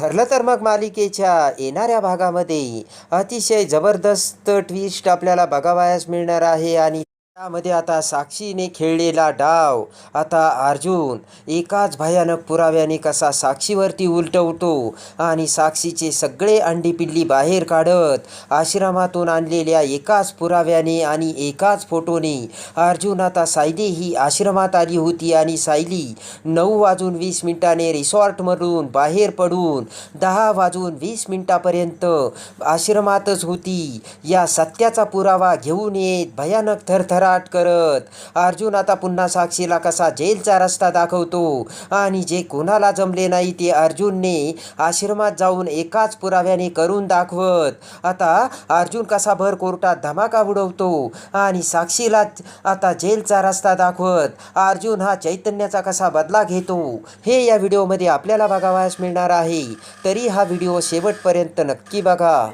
ठरलं तर मग मालिकेच्या येणाऱ्या भागामध्ये अतिशय जबरदस्त ट्विस्ट आपल्याला बघावयास मिळणार आहे आणि त्यामध्ये आता साक्षीने खेळलेला डाव. आता अर्जुन एकाच भयानक पुराव्याने कसा साक्षीवरती उलटवतो आणि साक्षीचे सगळे अंडी पिल्ली बाहेर काढत आश्रमातून आणलेल्या एकाच पुराव्याने आणि एकाच फोटोने अर्जुन आता सायली ही आश्रमात आली होती आणि सायली नऊ वाजून वीस मिनिटाने रिसॉर्टमधून बाहेर पडून दहा वाजून वीस मिनिटापर्यंत आश्रमातच होती. या सत्याचा पुरावा घेऊन येत भयानक थरथराट करत. अर्जुन आता पुन्हा साक्षीला कसा जेलचा रस्ता दाखवतो आणि जे कोणाला जमले नाही ते अर्जुनने आश्रमात जाऊन एकाच पुराव्याने करून दाखवत. आता अर्जुन कसा भर कोर्टात धमाका उडवतो आणि साक्षीला आता जेलचा रस्ता दाखवत. अर्जुन हा चैतन्याचा कसा बदला घेतो हे या व्हिडिओमध्ये आपल्याला बघावयास मिळणार आहे. तरी हा व्हिडिओ शेवटपर्यंत नक्की बघा.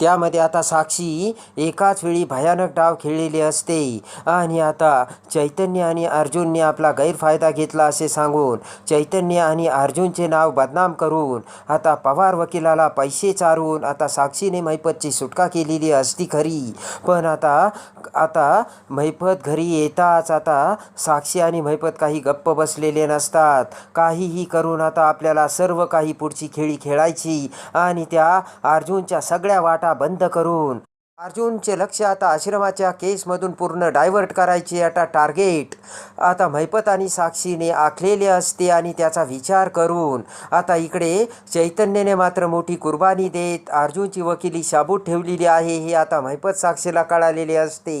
त्यामध्ये आता साक्षी एकाच वेळी भयानक डाव खेळलेली असते. आणि आता चैतन्य आणि अर्जुनने आपला गैरफायदा घेतला असे सांगून चैतन्य आणि अर्जुनचे नाव बदनाम करून आता पवार वकिलाला पैसे चारून आता साक्षीने मैपतची सुटका केलेली असती खरी. पण आता आता मैपत घरी येताच आता साक्षी आणि मैपत काही गप्प बसलेले नसतात. काहीही करून आता आपल्याला सर्व काही पुढची खेळी खेळायची आणि त्या अर्जुनच्या सगळ्या वाटा बंद करून अर्जुनचे लक्ष आता आश्रमाच्या केसमधून पूर्ण डायव्हर्ट करायचे आता टार्गेट. आता मैपत आणि साक्षीने आखलेले असते आणि त्याचा विचार करून आता इकडे चैतन्याने मात्र मोठी कुर्बानी देत अर्जुनची वकिली शाबूत ठेवलेली आहे. हे आता मैपत साक्षीला कळालेले असते.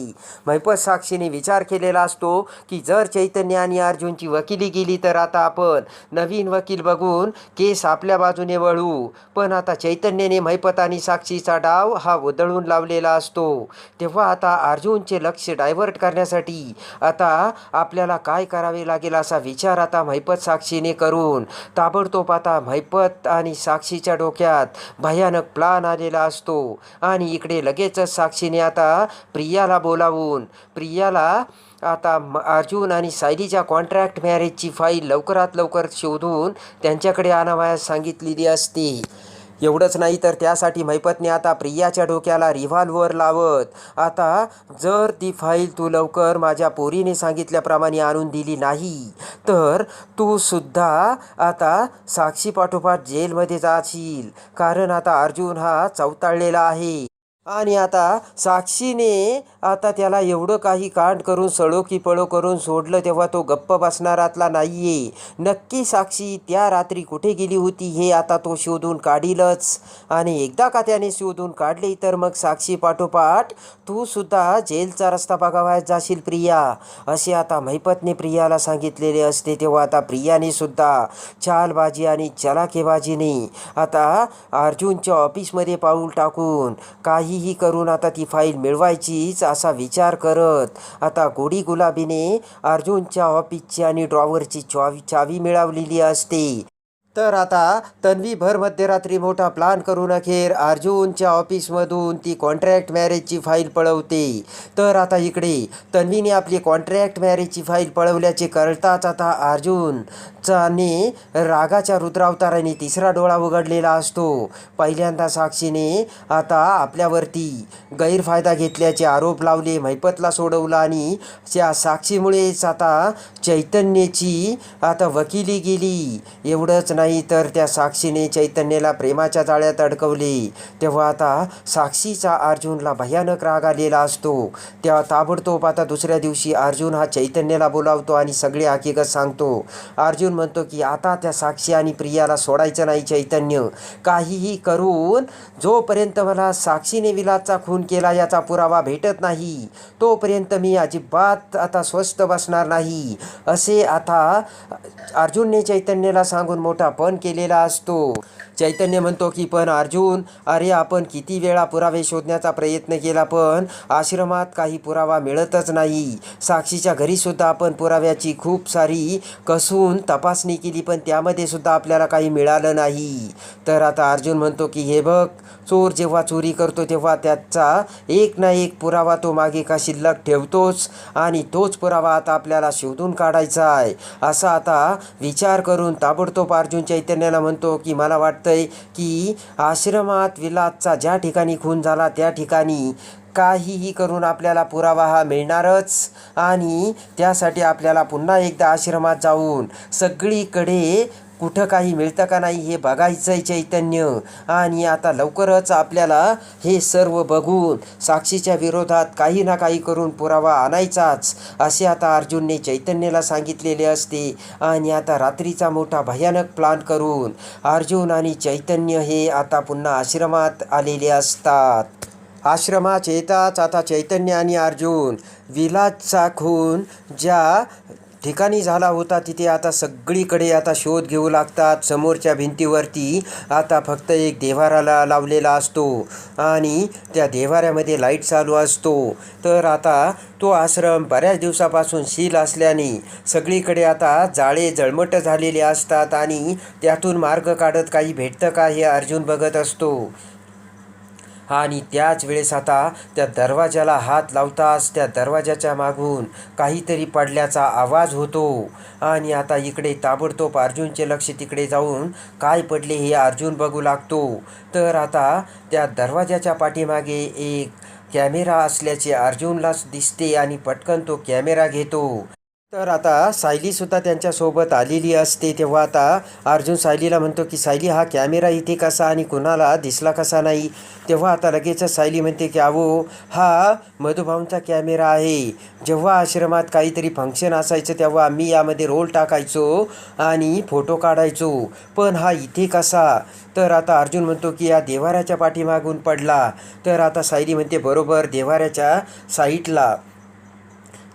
मैपत साक्षीने विचार केलेला असतो की जर चैतन्य आणि अर्जुनची वकिली गेली तर आता आपण नवीन वकील बघून केस आपल्या बाजूने वळू. पण आता चैतन्याने मैपत आणि साक्षीचा डाव हा उधळून लावलेला असतो. तेव्हा आता अर्जुनचे लक्ष डायव्हर्ट करण्यासाठी आता आपल्याला काय करावे लागेल असा विचार आता मैपत साक्षीने करून ताबडतोब आता मैपत आणि साक्षीच्या डोक्यात भयानक प्लान आलेला असतो. आणि इकडे लगेचच साक्षीने आता प्रियाला बोलावून प्रियाला आता अर्जुन आणि सायलीच्या कॉन्ट्रॅक्ट मॅरेजची फाईल लवकरात लवकर शोधून त्यांच्याकडे आणावयास सांगितलेली असते. एवढंच नाही तर त्यासाठी मैपतने आता प्रियाच्या डोक्याला रिव्हॉल्वर लावत. आता जर ती फाईल तू लवकर माझ्या पोरीने सांगितल्याप्रमाणे आणून दिली नाही तर तू सुद्धा आता साक्षीपाठोपाठ जेलमध्ये जाशील. कारण आता अर्जुन हा चवताळलेला आहे. आणि आता साक्षीने आता त्याला एवढं काही कांड करून सळो की पळो करून सोडलं तेव्हा तो गप्प बसणारातला नाहीये. नक्की साक्षी त्या रात्री कुठे गेली होती हे आता तो शोधून काढीलच. आणि एकदा का त्याने शोधून काढले तर मग साक्षी पाठोपाठ तू सुद्धा जेलचा रस्ता बघावयास जाशील प्रिया. असे आता महिपतने प्रियाला सांगितलेले असते तेव्हा आता प्रियाने सुद्धा चालबाजी आणि चलाखेबाजीने आता अर्जुनच्या ऑफिसमध्ये पाऊल टाकून काही काहीही करून आता ती फाईल मिळवायचीच असा विचार करत आता गोडी गुलाबीने अर्जुनच्या ऑफिसची आणि ड्रॉवरची चावी चावी मिळवलेली असते. तर आता तन्वी भर मध्यरात्री मोठा प्लान करून अखेर अर्जुनच्या ऑफिसमधून ती कॉन्ट्रॅक्ट मॅरेजची फाईल पळवते. तर आता इकडे तन्वीने आपली कॉन्ट्रॅक्ट मॅरेजची फाईल पळवल्याचे कळताच आता अर्जुन चाने रागाच्या रुद्रावताराने तिसरा डोळा उघडलेला असतो. पहिल्यांदा साक्षीने आता आपल्यावरती गैरफायदा घेतल्याचे आरोप लावले मैपतला सोडवला आणि त्या साक्षीमुळेच आता चैतन्याची आता वकिली गेली. एवढंच नाही नाही तर त्या साक्षीने चैतन्याला प्रेमाच्या जाळ्यात अडकवले. तेव्हा आता साक्षीचा अर्जुनला भयानक राग आलेला असतो. तेव्हा ताबडतोब आता दुसऱ्या दिवशी अर्जुन हा चैतन्याला बोलावतो आणि सगळी हकीकत सांगतो. अर्जुन म्हणतो की आता त्या साक्षी आणि प्रियाला सोडायचं नाही चैतन्य. काहीही करून जोपर्यंत मला साक्षीने विलासचा खून केला याचा पुरावा भेटत नाही तोपर्यंत मी अजिबात आता स्वस्थ बसणार नाही. असे आता अर्जुनने चैतन्याला सांगून मोठा आपण केलेला असतो. चैतन्य म्हणतो की पण अर्जुन अरे आपण किती वेळा पुरावे शोधण्याचा प्रयत्न केला पण आश्रमात काही पुरावा मिळतच नाही. साक्षीच्या घरी सुद्धा आपण पुराव्याची खूप सारी कसून तपासणी केली पण त्यामध्ये सुद्धा आपल्याला काही मिळालं नाही. तर आता अर्जुन म्हणतो की हे बघ चोर जेव्हा चोरी करतो तेव्हा त्याचा एक ना एक पुरावा तो मागे का शिल्लक ठेवतोच आणि तोच पुरावा आता आपल्याला शोधून काढायचा आहे. असा आता विचार करून ताबडतोब अर्जुन चैतन्याला म्हणतो की मला वाटतंय की आश्रमात विलासचा ज्या ठिकाणी खून झाला त्या ठिकाणी काहीही करून आपल्याला पुरावा हा मिळणारच आणि त्यासाठी आपल्याला पुन्हा एकदा आश्रमात जाऊन सगळीकडे कुठं काही मिळतं का नाही हे बघायचं आहे चैतन्य. आणि आता लवकरच आपल्याला हे सर्व बघून साक्षीच्या विरोधात काही ना काही करून पुरावा आणायचाच असे आता अर्जुनने चैतन्याला सांगितलेले असते. आणि आता रात्रीचा मोठा भयानक प्लान करून अर्जुन आणि चैतन्य हे आता पुन्हा आश्रमात आलेले असतात. आश्रमात येताच आता चैतन्य आणि अर्जुन विलासचा चाखून ज्या ठिकाणी झाला होता तिथे आता सगळीकडे आता शोध घेऊ लागतात. समोरच्या भिंतीवरती आता फक्त एक देव्हाराला लावलेला असतो आणि त्या देव्हाऱ्यामध्ये लाइट चालू असतो. तर आता तो आश्रम बऱ्याच दिवसापासून शील असल्याने सगळीकडे आता जाळे जळमट झालेले असतात आणि त्यातून मार्ग काढत काही भेटतं का हे अर्जुन बघत असतो. आणि त्याच वेळेस आता त्या दरवाजाला हात लावताच त्या दरवाजाच्या मागून काहीतरी पडल्याचा आवाज होतो. आणि आता इकडे ताबडतोब अर्जुनचे लक्ष तिकडे जाऊन काय पडले हे अर्जुन बघू लागतो. तर आता त्या दरवाजाच्या पाठीमागे एक कॅमेरा असल्याचे अर्जुनलाच दिसते आणि पटकन तो कॅमेरा घेतो. तर आता सायलीसुद्धा त्यांच्यासोबत आलेली असते तेव्हा आता अर्जुन सायलीला म्हणतो की सायली हा कॅमेरा इथे कसा आणि कुणाला दिसला कसा नाही? तेव्हा आता लगेचच सायली म्हणते की अहो हा मधुभाऊंचा कॅमेरा आहे. जेव्हा आश्रमात काहीतरी फंक्शन असायचं तेव्हा आम्ही यामध्ये रोल टाकायचो आणि फोटो काढायचो. पण हा इथे कसा? तर आता अर्जुन म्हणतो की या देवाऱ्याच्या पाठीमागून पडला. तर आता सायली म्हणते बरोबर देवाऱ्याच्या साईटला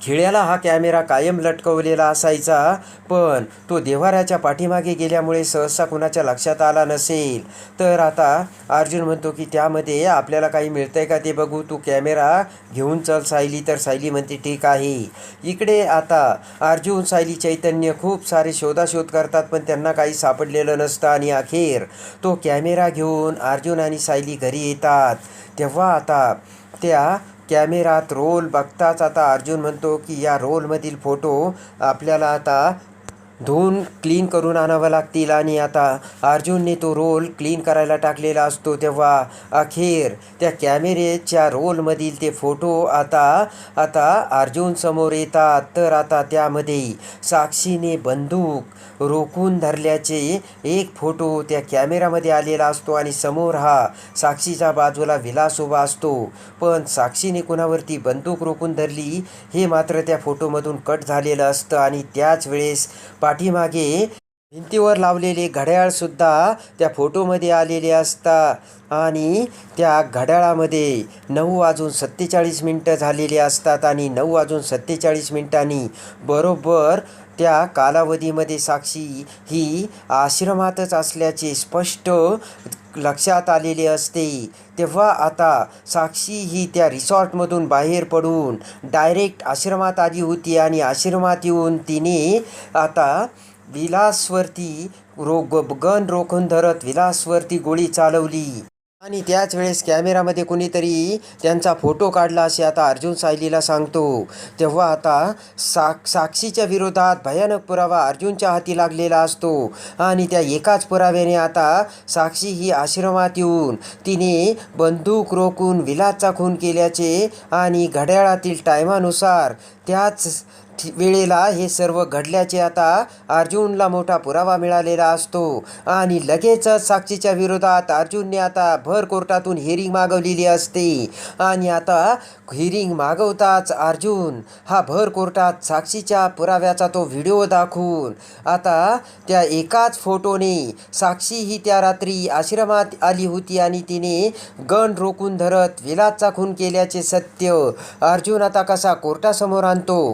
खिळ्याला हा कॅमेरा कायम लटकवलेला असायचा पण तो देव्हाऱ्याच्या पाठीमागे गेल्यामुळे सहसा कुणाच्या लक्षात आला नसेल. तर आता अर्जुन म्हणतो की त्यामध्ये आपल्याला काही मिळतंय का ते बघू? तू कॅमेरा घेऊन चल सायली. तर सायली म्हणते ठीक आहे. इकडे आता अर्जुन सायली चैतन्य खूप सारे शोधाशोध करतात पण त्यांना काही सापडलेलं नसतं. आणि अखेर तो कॅमेरा घेऊन अर्जुन आणि सायली घरी येतात. तेव्हा आता त्या कॅमेरात रोल बघताच आता अर्जुन म्हणतो की या रोलमधील फोटो आपल्याला आता धुवून क्लीन करून आणावं लागतील. आणि आता अर्जुनने तो रोल क्लीन करायला टाकलेला असतो तेव्हा अखेर त्या कॅमेरेच्या रोलमधील ते फोटो आता आता अर्जुनसमोर येतात. तर आता त्यामध्ये साक्षीने बंदूक रोखून धरल्याचे एक फोटो त्या कॅमेरामध्ये आलेला असतो आणि समोर हा साक्षीच्या बाजूला विलास उभा असतो. पण साक्षीने कुणावरती बंदूक रोखून धरली हे मात्र त्या फोटोमधून कट झालेलं असतं. आणि त्याच वेळेस पाठीमागे भिंतीवर लावलेले घड्याळसुद्धा त्या फोटोमध्ये आलेले असतात आणि त्या घड्याळामध्ये नऊ वाजून सत्तेचाळीस मिनटं झालेली असतात आणि नऊ वाजून सत्तेचाळीस मिनिटांनी बरोबर त्या कालावधीमध्ये साक्षी ही आश्रमातच असल्याचे स्पष्ट लक्षात आलेले असते. तेव्हा आता साक्षी ही त्या रिसॉर्टमधून बाहेर पडून डायरेक्ट आश्रमात आली होती आणि आश्रमात येऊन तिने आता विलासवरती रो गन रोखून धरत विलासवरती गोळी चालवली. आणि त्याच वेळेस कॅमेरामध्ये कुणीतरी त्यांचा फोटो काढला असे आता अर्जुन सायलीला सांगतो. तेव्हा आता साक साक्षीच्या विरोधात भयानक पुरावा अर्जुनच्या हाती लागलेला असतो. आणि त्या एकाच पुराव्याने आता साक्षी ही आश्रमात येऊन तिने बंदूक रोखून विलासचा खून केल्याचे आणि घड्याळातील टायमानुसार त्याच वेळेला हे सर्व घडल्याचे आता अर्जुनला मोठा पुरावा मिळालेला असतो. आणि लगेचच साक्षीच्या विरोधात अर्जुनने आता भर कोर्टातून हिअरिंग मागवलेली असते. आणि आता हिअरिंग मागवताच अर्जुन हा भर कोर्टात साक्षीच्या पुराव्याचा तो व्हिडिओ दाखवून आता त्या एकाच फोटोने साक्षी ही त्या रात्री आश्रमात आली होती आणि तिने गण रोखून धरत विलासचा खून केल्याचे सत्य अर्जुन आता कसा कोर्टासमोर आणतो?